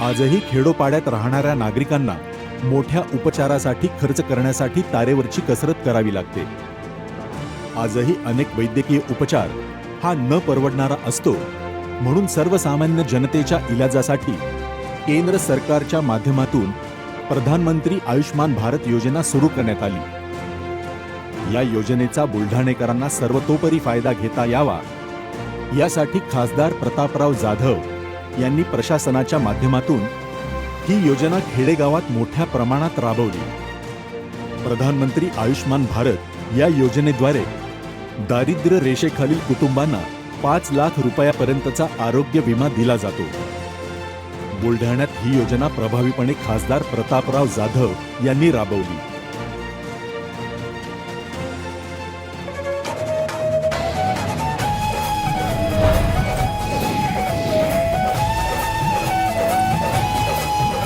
आजही खेडोपाड्यात राहणाऱ्या नागरिकांना मोठ्या उपचारासाठी खर्च करण्यासाठी तारेवरची कसरत करावी लागते. आजही अनेक वैद्यकीय उपचार हा न परवडणारा असतो. म्हणून सर्वसामान्य जनतेच्या इलाजासाठी केंद्र सरकारच्या माध्यमातून प्रधानमंत्री आयुष्मान भारत योजना सुरू करण्यात आली. या योजनेचा बुलढाणेकरांना सर्वतोपरी फायदा घेता यावा. यासाठी खासदार प्रतापराव जाधव यांनी प्रशासनाच्या माध्यमातून ही योजना खेडेगावात मोठ्या प्रमाणात राबवली. प्रधानमंत्री आयुष्मान भारत या योजनेद्वारे दारिद्र्य रेषेखालील कुटुंबांना पाच लाख रुपयापर्यंतचा आरोग्य विमा दिला जातो. बुलढाण्यात ही योजना प्रभावीपणे खासदार प्रतापराव जाधव यांनी राबवली.